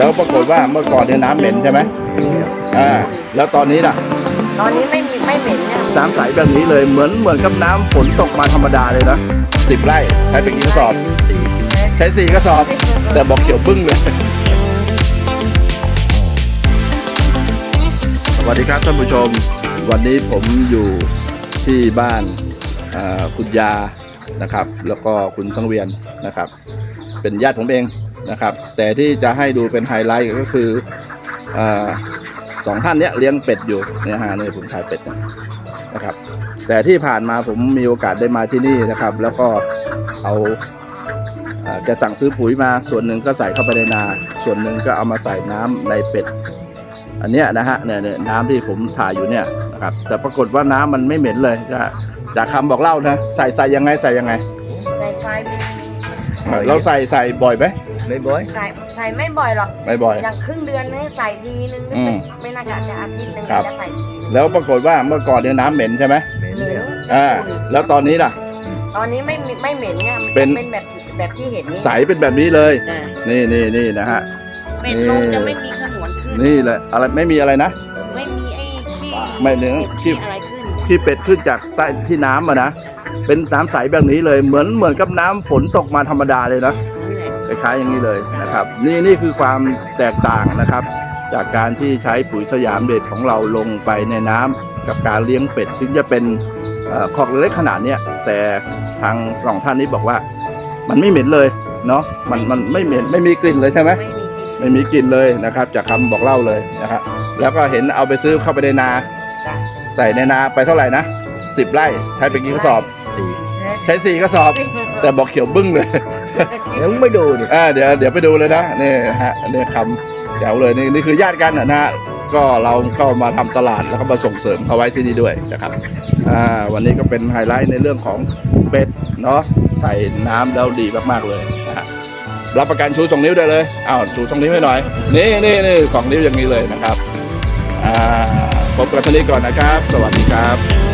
แล้วปรากฏว่าเมื่อก่อนเนี่ยน้ำเหม็นใช่ไหมอ่าแล้วตอนนี้ล่ะ ตอนนี้ไม่มีไม่เหม็นเนี่ยน้ำใสแบบนี้เลยเหมือนเหมือนกับน้ำฝนตกมาธรรมดาเลยนะสิบไร่ใช้ไปกี่กระสอบ ใช้สี่กระสอบ แต่บอกเขียวบึ้งเลย สวัสดีครับท่านผู้ชม วันนี้ผมอยู่ที่บ้านอ่าคุณยานะครับ แล้วก็คุณสังเวียนนะครับ เป็นญาติผมเอง นะครับ แต่ที่จะให้ดูเป็นไฮไลท์ก็คืออาสองท่านเนี้ยเลี้ยงเป็ดอยู่เนี่ยฮะเนี่ยผมถ่ายเป็ดนะนะครับ แต่ที่ผ่านมาผมมีโอกาสได้มาที่นี่นะครับ แล้วก็เอาอ่าแกสั่งซื้อปุ๋ยมาส่วนหนึ่งก็ใส่เข้าไปในนา ส่วนหนึ่งก็เอามาใส่น้ำในเป็ด อันเนี้ยนะฮะเนี่ยเนี่ยน้ำที่ผมถ่ายอยู่เนี่ยนะครับ แต่ปรากฏว่าน้ำมันไม่เหม็นเลยนะจากคำบอกเล่านะ ใส่ใส่ยังไงใส่ยังไง ใส่ไฟมีเราใส่ใส่บ่อยไหมไม่ บ่อยใส่ใส่ไม่บ่อยหรอกไม่บ่อย อย่างครึ่งเดือนนี่ใส่ทีนึงอืมไม่น่าจะจะอาทิตย์หนึงครับจะใส่ทีนึงแล้วปรากฏว่าเมื่อก่อนเนี่ยน้ำเหม็นใช่ไหมเหม็นเหม็นแล้วอ่าแล้วตอนนี้ล่ะ ตอนนี้ไม่มีไม่เหม็นเนี่ยมันเป็นจะเป็นแบบแบบที่เห็นนี่ใสเป็นแบบนี้เลย อ่านี่นี่นี่นะฮะ เป็ดลงจะไม่มีขนวนขึ้น นี่แหละอะไรไม่มีอะไรนะ ไม่มีไอ้ขี้ไม่เนื้อขี้ ขี้อะไรขึ้น ที่เป็ดขึ้นจากใต้ที่น้ำอะนะ เป็นน้ำใสแบบนี้เลย เหมือนเหมือนกับน้ำฝนตกมาธรรมดาเลยนะนั่นแหละ คล้ายๆอย่างนี้เลยนะครับ นี่นี่คือความแตกต่างนะครับ จากการที่ใช้ปุ๋ยสยามเด็ดของเราลงไปในน้ำกับการเลี้ยงเป็ดถึงจะเป็นเอ่อคอกเล็กขนาดเนี้ยแต่ทางสองท่านนี้บอกว่า มันไม่เหม็นเลยเนาะมันมันไม่เหม็นไม่มีกลิ่นเลยใช่ไหมไม่มีกลิ่นไม่มีกลิ่นเลยนะครับ จากคำบอกเล่าเลยนะครับแล้วก็เห็นเอาไปซื้อเข้าไปในนาจ้ะใส่ในนาไปเท่าไหร่นะสิบไร่ใช้ไปกี่กระสอบสี่ ใช้สี่กระสอบ แต่บอกเขียวบึ้งเลยยังไม่ดูดิอ่าเดี๋ยวเดี๋ยวไปดูเลยนะนี่ฮะนี่คำแจ๋วเลยนี่นี่คือญาติกันนะฮะก็เราก็มาทำตลาดแล้วก็มาส่งเสริมเขาไว้ที่นี่ด้วยนะครับอ่าวันนี้ก็เป็นไฮไลท์ในเรื่องของเป็ดเนาะใส่น้ำแล้วดีมากๆเลยนะฮะรับประกันชูสองนิ้วได้เลยอ้าวชูสองนิ้วให้หน่อยนี่นี่นี่สองนิ้วอย่างนี้เลยนะครับอ่าพบกันทีนี้ก่อนนะครับ สวัสดีครับ